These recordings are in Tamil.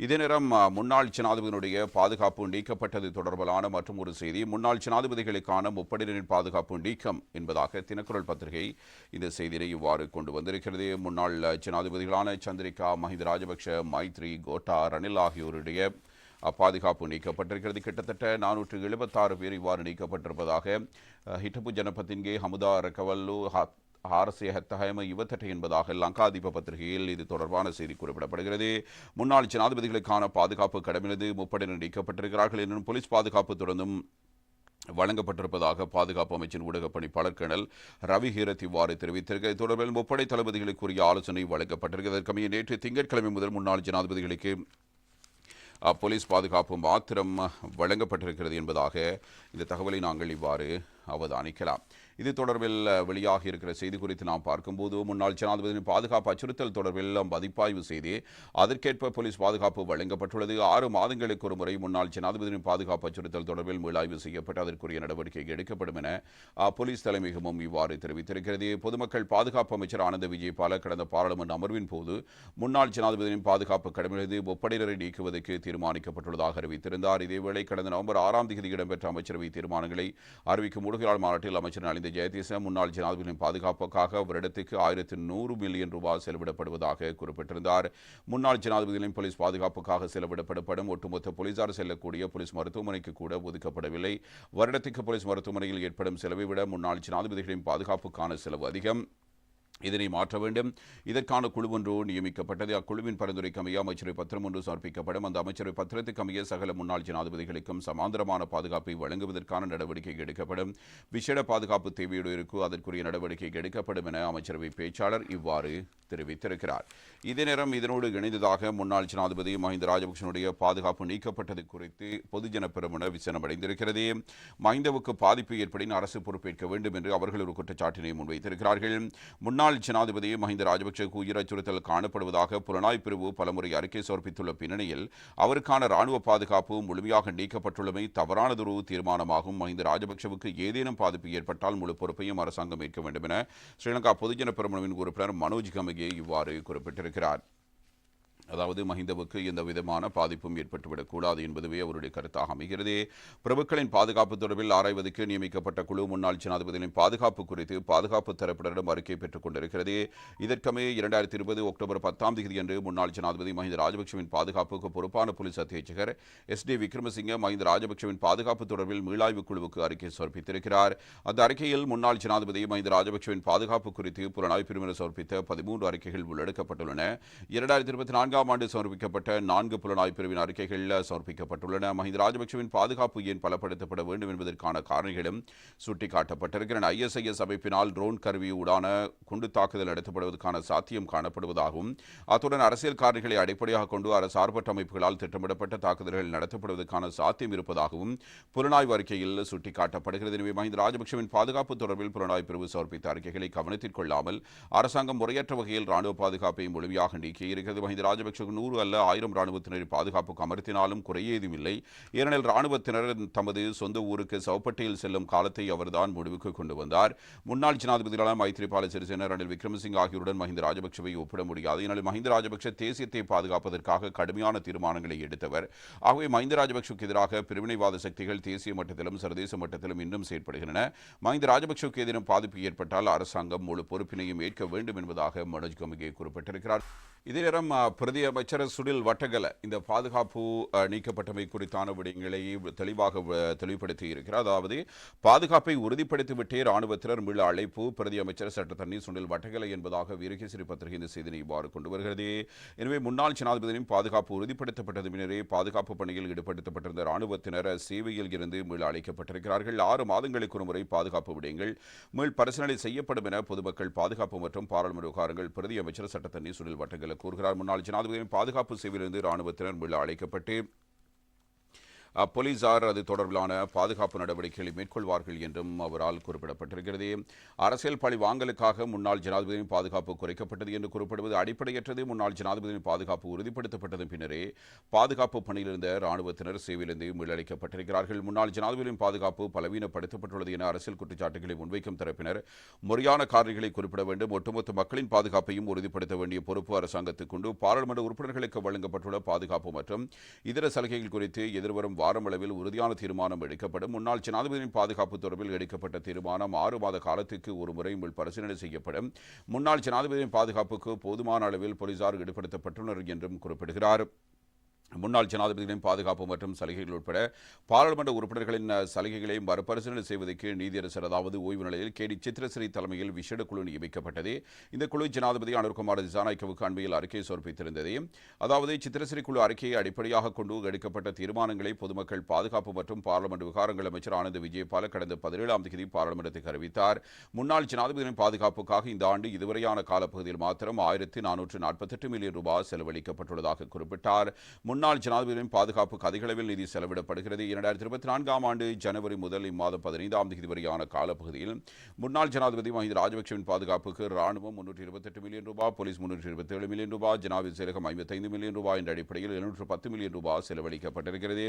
இதே நேரம் முன்னாள் ஜனாதிபதியினுடைய பாதுகாப்பு நீக்கப்பட்டது தொடர்பிலான மற்றும் ஒரு செய்தி. முன்னாள் ஜனாதிபதிகளுக்கான முப்படையினரின் பாதுகாப்பு நீக்கம் என்பதாக தினக்குரல் பத்திரிகை இந்த செய்தியை இவ்வாறு கொண்டு வந்திருக்கிறது. முன்னாள் ஜனாதிபதிகளான சந்திரிகா மஹிந்த ராஜபக்ஷ மைத்ரி கோட்டா ரணில் ஆகியோருடைய பாதுகாப்பு நீக்கப்பட்டிருக்கிறது. கிட்டத்தட்ட நானூற்று எழுபத்தாறு பேர் இவ்வாறு நீக்கப்பட்டிருப்பதாக அஹ், ஹிட்டபு ஜனபத்தின்கே ஹமுதா ரக்கவல்லு ஹ- ஆர்சிய ஹத்தஹயம இவத்தட்ட என்பதாக லங்காதீப பத்திரிகையில் இது தொடர்பான செய்தி குறிப்பிடப்படுகிறது. முன்னாள் ஜனாதிபதிகளுக்கான பாதுகாப்பு கடமையினது முப்படையினர் நீக்கப்பட்டிருக்கிறார்கள் எனும் போலீஸ் பாதுகாப்பு தொடர்ந்தும் வழங்கப்பட்டிருப்பதாக பாதுகாப்பு அமைச்சின் ஊடக பணிப்பாளர் கர்னல் ரவி ஹீரத் இவ்வாறு தெரிவித்திருக்க இது தொடர்பில் முப்படை தளபதிகளுக்குரிய ஆலோசனை வழங்கப்பட்டிருக்கிறது. அதற்கமைய நேற்று திங்கட்கிழமை முதல் முன்னாள் ஜனாதிபதிகளுக்கு போலீஸ் பாதுகாப்பு மாத்திரம் வழங்கப்பட்டிருக்கிறது என்பதாக இந்த தகவலை நாங்கள் இவ்வாறு அவதானிக்கலாம். இது தொடர்பில் வெளியாகி இருக்கிற செய்தி குறித்து நாம் பார்க்கும்போது முன்னாள் ஜனாதிபதியின் பாதுகாப்பு அச்சுறுத்தல் தொடர்பில் மதிப்பாய்வு செய்து அதற்கேற்ப போலீஸ் பாதுகாப்பு வழங்கப்பட்டுள்ளது. ஆறு மாதங்களுக்கு ஒரு முறை முன்னாள் ஜனாதிபதியின் பாதுகாப்பு அச்சுறுத்தல் தொடர்பில் மீளாய்வு செய்யப்பட்டு அதற்குரிய நடவடிக்கை எடுக்கப்படும் என போலீஸ் தலைமையகமும் இவ்வாறு தெரிவித்திருக்கிறது. பொதுமக்கள் பாதுகாப்பு அமைச்சர் ஆனந்த விஜயபால கடந்த பாராளுமன்ற அமர்வின் போது முன்னாள் ஜனாதிபதியின் பாதுகாப்பு கடமையிலிருந்து ஒப்படையினரை நீக்குவதற்கு தீர்மானிக்கப்பட்டுள்ளதாக அறிவித்திருந்தார். இதேவேளை கடந்த நவம்பர் ஆறாம் தேதி இடம்பெற்ற அமைச்சரவை தீர்மானங்களை அறிவிக்கும் ஊடகவியலாளர் மாநாட்டில் அமைச்சர் நலிந்த ஜெயதீச முன்னாள் ஜனாதிபதியின் பாதுகாப்புக்காக வருடத்துக்கு ஆயிரத்தி நூறு மில்லியன் ரூபாய் செலவிடப்படுவதாக குறிப்பிட்டிருந்தார். முன்னாள் ஜனாதிபதியின் போலீஸ் பாதுகாப்புக்காக செலவிடப்படப்படும் ஒட்டுமொத்த போலீசார் செல்லக்கூடிய போலீஸ் மருத்துவமனைக்கு கூட ஒதுக்கப்படவில்லை. வருடத்துக்கு போலீஸ் மருத்துவமனையில் ஏற்படும் செலவை விட முன்னாள் ஜனாதிபதிகளின் பாதுகாப்புக்கான செலவு அதிகம். இதனை மாற்ற வேண்டும். இதற்கான குழு ஒன்று நியமிக்கப்பட்டது. அக்குழுவின் பரிந்துரைக்கு அமைய அமைச்சரவை பத்திரம் ஒன்று சமர்ப்பிக்கப்படும். அந்த அமைச்சரவை பத்திரத்துக்கு அமைய சகல முன்னாள் ஜனாதிபதிகளுக்கும் சமாந்தரமான பாதுகாப்பை வழங்குவதற்கான நடவடிக்கை எடுக்கப்படும். விசேட பாதுகாப்பு தேவையுடையோருக்கு அதற்குரிய நடவடிக்கை எடுக்கப்படும் என அமைச்சரவை பேச்சாளர் இவ்வாறு தெரிவித்திருக்கிறார். இதே நேரம் இதனோடு இணைந்ததாக முன்னாள் ஜனாதிபதி மஹிந்த ராஜபக்சனுடைய பாதுகாப்பு நீக்கப்பட்டது குறித்து பொதுஜன பெருமன விசனமடைந்திருக்கிறது. மஹிந்தவுக்கு பாதிப்பு ஏற்படின் அரசு பொறுப்பேற்க வேண்டும் என்று அவர்கள் ஒரு குற்றச்சாட்டினை முன்வைத்திருக்கிறார்கள். முன்னாள் ஜனாதிபதி மஹிந்த ராஜபக்சேக்கு உயிர் அச்சுறுத்தல் காணப்படுவதாக புலனாய் பிரிவு பலமுறை அறிக்கை சமர்ப்பித்துள்ள பின்னணியில் அவருக்கான ராணுவ பாதுகாப்பு முழுமையாக நீக்கப்பட்டுள்ளமை தவறானதொரு தீர்மானமாகும். மஹிந்த ராஜபக்சவுக்கு ஏதேனும் பாதிப்பு ஏற்பட்டால் முழு பொறுப்பையும் அரசாங்கம் ஏற்க வேண்டும் என ஸ்ரீலங்கா பொதுஜன பெருமனவின் உறுப்பினர் மனோஜ் கமகே இவ்வாறு குறிப்பிட்டிருக்கிறார். அதாவது மஹிந்தவுக்கு எந்த விதமான பாதிப்பும் ஏற்பட்டுவிடக்கூடாது என்பதுவே அவருடைய கருத்தாக அமைகிறது. பிரபுக்களின் பாதுகாப்பு தொடர்பில் ஆராய்வதற்கு நியமிக்கப்பட்ட குழு முன்னாள் ஜனாதிபதிகளின் பாதுகாப்பு குறித்து பாதுகாப்பு தரப்பினரிடம் அறிக்கை பெற்றுக் கொண்டிருக்கிறது. இதற்கமே இரண்டாயிரத்தி இருபது அக்டோபர் பத்தாம் தேதி அன்று முன்னாள் ஜனாதிபதி மஹிந்த ராஜபக்சவின் பாதுகாப்புக்கு பொறுப்பான போலீஸ் அத்தியட்சகர் எஸ் டி விக்ரமசிங்க மஹிந்த ராஜபக்சவின் பாதுகாப்பு தொடர்பில் மீளாய்வு குழுவுக்கு அறிக்கை சமர்ப்பித்திருக்கிறார். அந்த அறிக்கையில் முன்னாள் ஜனாதிபதி மஹிந்த ராஜபக்சவின் பாதுகாப்பு குறித்து புலனாய்வு பிரிவினர் சமர்ப்பித்த பதிமூன்று அறிக்கைகள் உள்ளடக்கப்பட்டுள்ளன. இரண்டாயிரத்தி இருபத்தி நான்கு நான்காம் ஆண்டு சமர்ப்பிக்கப்பட்ட நான்கு புலனாய்வு பிரிவின் அறிக்கைகள் சமர்ப்பிக்கப்பட்டுள்ளன. மஹிந்த ராஜபக்சவின் பாதுகாப்பு ஏன் பலப்படுத்தப்பட வேண்டும் என்பதற்கான காரணிகளும் சுட்டிக்காட்டப்பட்டிருக்கின்றன. ஐஎஸ்ஐஎஸ் அமைப்பினால் ட்ரோன் கருவியூடான குண்டு தாக்குதல் நடத்தப்படுவதற்கான சாத்தியம் காணப்படுவதாகவும் அத்துடன் அரசியல் காரணிகளை அடிப்படையாக கொண்டு அரசார்பற்ற அமைப்புகளால் திட்டமிடப்பட்ட தாக்குதல்கள் நடத்தப்படுவதற்கான சாத்தியம் இருப்பதாகவும் புலனாய்வு அறிக்கையில் சுட்டிக்காட்டப்படுகிறது. எனவே மஹிந்த ராஜபக்சவின் பாதுகாப்பு தொடர்பில் புலனாய்வு பிரிவு சமர்ப்பித்த அறிக்கைகளை கவனத்தில் கொள்ளாமல் அரசாங்கம் முறையற்ற வகையில் ராணுவ பாதுகாப்பை முழுமையாக நீக்கியிருக்கிறது. மஹிந்த ராஜபக்ச நூறு அல்ல ஆயிரம் ராணுவத்தினரை பாதுகாப்புக்கு அமர்த்தினாலும் குறையேதும் இல்லை ஏனெனில் ராணுவத்தினர் தமது சொந்த ஊருக்கு சவப்பட்டியில் செல்லும் காலத்தை அவர்தான் முடிவுக்கு கொண்டு வந்தார். முன்னாள் ஜனாதிபதிகளான மைத்ரிபால சிறிசேன ரணில் விக்ரமசிங் ஆகியோருடன் மஹிந்த ராஜபக்சவை ஒப்பிட முடியாது. ஏனெனில் மஹிந்த ராஜபக்ஷ தேசியத்தை பாதுகாப்பதற்காக கடுமையான தீர்மானங்களை எடுத்தவர். ஆகவே மஹிந்த ராஜபக்சவுக்கு எதிராக பிரிவினைவாத சக்திகள் தேசிய மட்டத்திலும் சர்வதேச மட்டத்திலும் இன்னும் செயற்படுகின்றன. மஹிந்த ராஜபக்சவுக்கு ஏதேனும் பாதிப்பு ஏற்பட்டால் அரசாங்கம் முழு பொறுப்பினையும் ஏற்க வேண்டும் என்பதாக மனோஜ் கமிகே குறிப்பிட்டிருக்கிறார். இதே நேரம் பிரதி அமைச்சர் சுனில் வட்டகல இந்த பாதுகாப்பு நீக்கப்பட்டமை குறித்தான விடயங்களை தெளிவாக அஹ், தெளிவுபடுத்தி இருக்கிறார். அதாவது பாதுகாப்பை உறுதிப்படுத்திவிட்டே ராணுவத்தினர் மீள அழைப்பு பிரதி அமைச்சர் சட்டத்தண்ணி சுனில் வட்டகல என்பதாக வீரகேசரி பத்திரிகை இந்த செய்தியை இவ்வாறு கொண்டு வருகிறது. எனவே முன்னாள் ஜனாதிபதியின் பாதுகாப்பு உறுதிப்படுத்தப்பட்டது பின்னரே பாதுகாப்பு பணியில் ஈடுபடுத்தப்பட்டிருந்த ராணுவத்தினர் சேவையில் இருந்து மீள அழைக்கப்பட்டிருக்கிறார்கள். ஆறு மாதங்களுக்கு ஒரு முறை பாதுகாப்பு விடயங்கள் மீள் பரிசீலனை செய்யப்படும் என பொதுமக்கள் பாதுகாப்பு மற்றும் பாராளுமன்ற விவகாரங்கள் பிரதி அமைச்சர் சட்டத்தண்ணி சுனில் வட்டகல கூறுகிறார். முன்னாள் ஜனாதிபதியின் பாதுகாப்பு சேவையிலிருந்து ராணுவத்தினர் மீள அழைக்கப்பட்டு போலீசார் அது தொடர்பிலான பாதுகாப்பு நடவடிக்கைகளை மேற்கொள்வார்கள் என்றும் அவரால் குறிப்பிடப்பட்டிருக்கிறது. அரசியல் பழி வாங்கலுக்காக முன்னாள் ஜனாதிபதியின் பாதுகாப்பு குறைக்கப்பட்டது என்று குறிப்பிடுவது அடிப்படையற்றது. முன்னாள் ஜனாதிபதியின் பாதுகாப்பு உறுதிப்படுத்தப்பட்டதன் பின்னரே பாதுகாப்பு பணியில் இருந்த ராணுவத்தினர் சேவையிலிருந்து மீளளிக்கப்பட்டிருக்கிறார்கள் முன்னாள் ஜனாதிபதியின் பாதுகாப்பு பலவீனப்படுத்தப்பட்டுள்ளது என அரசியல் குற்றச்சாட்டுகளை முன்வைக்கும் தரப்பினர் முறையான காரணிகளை குறிப்பிட வேண்டும். ஒட்டுமொத்த மக்களின் பாதுகாப்பையும் உறுதிப்படுத்த வேண்டிய பொறுப்பு அரசாங்கத்துக்குண்டு பாராளுமன்ற உறுப்பினர்களுக்கு வழங்கப்பட்டுள்ள பாதுகாப்பு மற்றும் இதர சலுகைகள் குறித்து எதிர்வரும் வாரமளவில் உறுதியான தீர்மானம் எடுக்கப்படும். முன்னாள் ஜனாதிபதியின் பாதுகாப்பு தொடர்பில் எடுக்கப்பட்ட தீர்மானம் ஆறு மாத காலத்துக்கு ஒரு முறை பரிசீலனை செய்யப்படும். முன்னாள் ஜனாதிபதியின் பாதுகாப்புக்கு போதுமான அளவில் போலீசார் ஈடுபடுத்தப்பட்டுள்ளனர் என்றும் குறிப்பிடுகிறார். முன்னாள் ஜனாதிபதிகளின் பாதுகாப்பு மற்றும் சலுகைகள் உட்பட பாராளுமன்ற உறுப்பினர்களின் சலுகைகளையும் மறுபரிசீலனை செய்வதற்கு நீதியரசர் அதாவது ஓய்வு நிலையில் கே டி சித்ரஸ்ரீ தலைமையில் விசேட குழு நியமிக்கப்பட்டது. இந்த குழு ஜனாதிபதி அனுர்குமார் திசாநாயக்கவுக்கு அண்மையில் அறிக்கை சமர்ப்பித்திருந்தது. அதாவது சித்திரஸ்ரீ குழு அறிக்கையை அடிப்படையாக கொண்டு எடுக்கப்பட்ட தீர்மானங்களை பொதுமக்கள் பாதுகாப்பு மற்றும் பாராளுமன்ற விவகாரங்கள் அமைச்சர் ஆனந்த் விஜயபால கடந்த பதினேழாம் தேதி பாராளுமன்றத்துக்கு அறிவித்தார். முன்னாள் ஜனாதிபதியின் பாதுகாப்புக்காக இந்த ஆண்டு இதுவரையான காலப்பகுதியில் மாத்திரம் ஆயிரத்தி நானூற்று நாற்பத்தெட்டு மில்லியன் ரூபாய் செலவழிக்கப்பட்டுள்ளதாக குறிப்பிட்டார். முன்னாள் ஜனாதிபதியின் பாதுகாப்புக்கு அதிகளவில் நிதி செலவிடப்படுகிறது. இரண்டாயிரத்தி இருபத்தி நான்காம் ஆண்டு ஜனவரி முதல் இம்மாதம் பதினைந்தாம் தேதி வரையான காலப்பகுதியில் முன்னாள் ஜனாதிபதி மஹிந்த ராஜபக்சவின் பாதுகாப்புக்கு ராணுவம் முன்னூற்றி இருபத்தெட்டு மில்லியன் ரூபாய் போலீஸ் முன்னூற்றி இருபத்தேழு மில்லியன் ரூபாய் ஜனாதிபதி செயலகம் ஐம்பத்தைந்து மில்லியன் ரூபாய் என்ற அடிப்படையில் எழுநூற்று பத்து மில்லியன் ரூபாய் செலவழிக்கப்பட்டிருக்கிறது.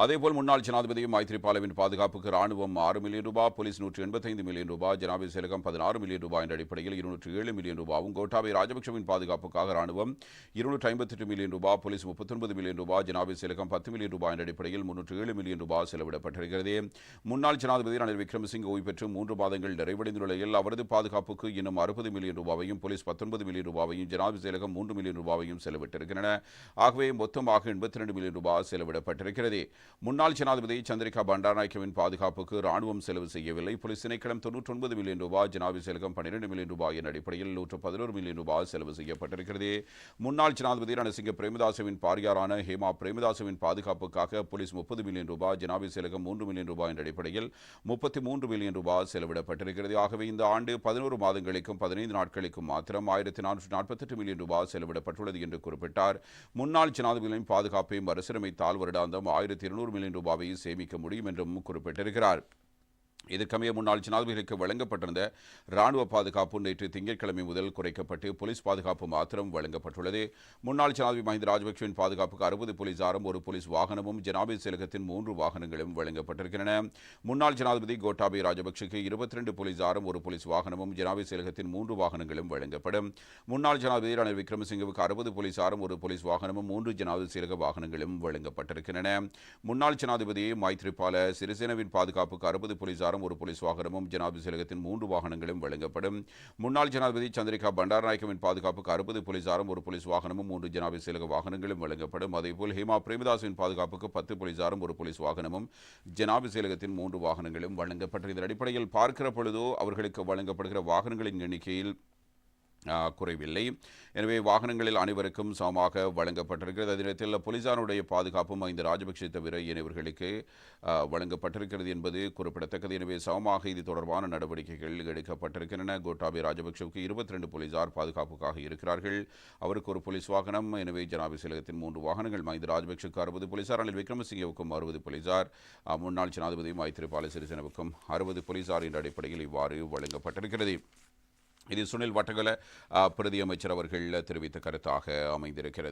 அதேபோல் முன்னாள் ஜனாதிபதி மைத்ரிபாலவின் பாதுகாப்புக்கு ராணுவம் ஆறு மில்லியன் ரூபாய் போலீஸ் நூற்றி எண்பத்தைந்து மில்லியன் ரூபாய் ஜனாதிபதி செயலகம் பதினாறு மில்லியன் ரூபாய் என்ற அடிப்படையில் இருநூற்றி ஏழு மில்லியன் ரூபாயும் கோட்டாபய ராஜபக்சவின் பாதுகாப்புக்காக ராணுவம் இருநூற்றி ஐம்பத்தெட்டு மில்லியன் ரூபாய் போலீஸ் முப்பத்தொன்பது மில்லியன் ரூபாய் ஜனாதிபதி செயலகம் பத்து மில்லியன் ரூபாய் என்ற அடிப்படையில் முன்னூற்றி ஏழு மில்லியன் ரூபாய் செலவிடப்பட்டிருக்கிறது. முன்னாள் ஜனாதிபதி ரணில் விக்ரமசிங்க ஓய்வு பெற்று மூன்று மாதங்கள் நிறைவடைந்துள்ள நிலையில் அவரது பாதுகாப்புக்கு இன்னும் அறுபது மில்லியன் ரூபாவையும் போலீஸ் பத்தொன்பது மில்லியன் ரூபாவையும் ஜனாதிபதி செயலகம் மூன்று மில்லியன் ரூபாவையும் செலவிட்டிருக்கின்றன. ஆகவே மொத்தமாக எண்பத்தி ரெண்டு மில்லியன் ரூபாய் செலவிடப்பட்டிருக்கிறது. முன்னாள் ஜனாதிபதி சந்திரிகா பண்டாநாயக்கவின் பாதுகாப்புக்கு ராணுவம் செலவு செய்யவில்லை. போலீஸ் திணைக்களம் தொன்னூற்றி ஒன்பது மில்லியன் ரூபாய் ஜனாதிபதி செயலகம் பன்னிரண்டு மில்லியன் ரூபாயின் அடிப்படையில் நூற்று பதினோரு மில்லியன் ரூபாய் செலவு செய்யப்பட்டிருக்கிறது. முன்னாள் ஜனாதிபதி ரணசிங்க பிரேமதாசவின் பாரியாரான ஹேமா பிரேமதாசவின் பாதுகாப்புக்காக போலீஸ் முப்பது மில்லியன் ரூபாய் ஜனாதிபதி செயலகம் மூன்று மில்லியன் ரூபாய் என்ற அடிப்படையில் முப்பத்தி மூன்று மில்லியன் ரூபாய் செலவிடப்பட்டிருக்கிறது. ஆகவே இந்த ஆண்டு பதினோரு மாதங்களுக்கும் பதினைந்து நாட்களுக்கும் மாத்திரம் ஆயிரத்தி நானூற்று நாற்பத்தெட்டு மில்லியன் ரூபாய் செலவிடப்பட்டுள்ளது என்று குறிப்பிட்டார். முன்னாள் ஜனாதிபதிகளின் பாதுகாப்பை மறுசீரமைத்தால் வருடாந்தம் ஆயிரத்தி இருநூறு மில்லியன் ரூபாவை சேமிக்க முடியும் என்றும் குறிப்பிட்டிருக்கிறார். இதற்கமைய முன்னாள் ஜனாதிபதிகளுக்கு வழங்கப்பட்டிருந்த ராணுவ பாதுகாப்பு நேற்று திங்கட்கிழமை முதல் குறைக்கப்பட்டு போலீஸ் பாதுகாப்பு மாத்திரம் வழங்கப்பட்டுள்ளது. முன்னாள் ஜனாதிபதி மஹிந்த ராஜபக்சேவின் பாதுகாப்புக்கு அறுபது போலீசாரும் ஒரு போலீஸ் வாகனமும் ஜனாதிபதி செயலகத்தின் மூன்று வாகனங்களும் வழங்கப்பட்டிருக்கின்றன. முன்னாள் ஜனாதிபதி கோட்டாபய ராஜபக்சேக்கு இருபத்தி ரெண்டு போலீசாரும் ஒரு போலீஸ் வாகனமும் ஜனாதிபதி செயலகத்தின் மூன்று வாகனங்களும் வழங்கப்படும். முன்னாள் ஜனாதிபதி ரணில் விக்ரமசிங்கவுக்கு அறுபது போலீசாரும் ஒரு போலீஸ் வாகனமும் மூன்று ஜனாதிபதி செயலக வாகனங்களும் வழங்கப்பட்டிருக்கின்றன. முன்னாள் ஜனாதிபதி மைத்ரிபால சிறிசேனவின் பாதுகாப்புக்கு அறுபது போலீசாரும் ஒரு போலீஸ் வாகனமும் ஜனாதிபதி செயலகத்தின் மூன்று வாகனங்களும் வழங்கப்படும். முன்னாள் ஜனாதிபதி சந்திரிகா பண்டாரநாயக்கவின் பாதுகாப்புக்கு அறுபது போலீசாரும் ஒரு போலீஸ் வாகனமும் மூன்று ஜனாதிபதி செயலக வாகனங்களும் வழங்கப்படும். அதேபோல் ஹேமா பிரேமதாசுவின் பாதுகாப்புக்கு பத்து போலீசாரும் ஒரு போலீஸ் வாகனமும் ஜனாதிபதி செயலகத்தின் மூன்று வாகனங்களும் வழங்கப்பட்டது இதன் அடிப்படையில் பார்க்கிற பொழுதோ அவர்களுக்கு வழங்கப்படுகிற வாகனங்களின் எண்ணிக்கையில் குறைவில்லை. எனவே வாகனங்களில் அனைவருக்கும் சமமாக வழங்கப்பட்டிருக்கிறது. அதே நேரத்தில் போலீசாருடைய பாதுகாப்பும் இந்த ராஜபக்சே தவிர இனவர்களுக்கு வழங்கப்பட்டிருக்கிறது என்பது குறிப்பிடத்தக்கது. எனவே சமமாக இது தொடர்பான நடவடிக்கைகள் எடுக்கப்பட்டிருக்கின்றன. கோட்டாபே ராஜபக்சவுக்கு இருபத்தி ரெண்டு போலீசார் பாதுகாப்புக்காக இருக்கிறார்கள். அவருக்கு ஒரு போலீஸ் வாகனம் எனவே ஜனாபி செயலகத்தின் மூன்று வாகனங்கள் மஹிந்த ராஜபக்சவுக்கு அறுபது போலீசார் அனில் விக்ரமசிங்கவுக்கும் அறுபது போலீசார் முன்னாள் ஜனாதிபதி மைத்திரிபால சிறிசேனவுக்கும் அறுபது போலீசார் என்ற அடிப்படையில் இவ்வாறு வழங்கப்பட்டிருக்கிறது. இது சுனில் வட்டகல ஆ, பிரதி அமைச்சர் அவர்கள் தெரிவித்த கருத்தாக அமைந்திருக்கிறது.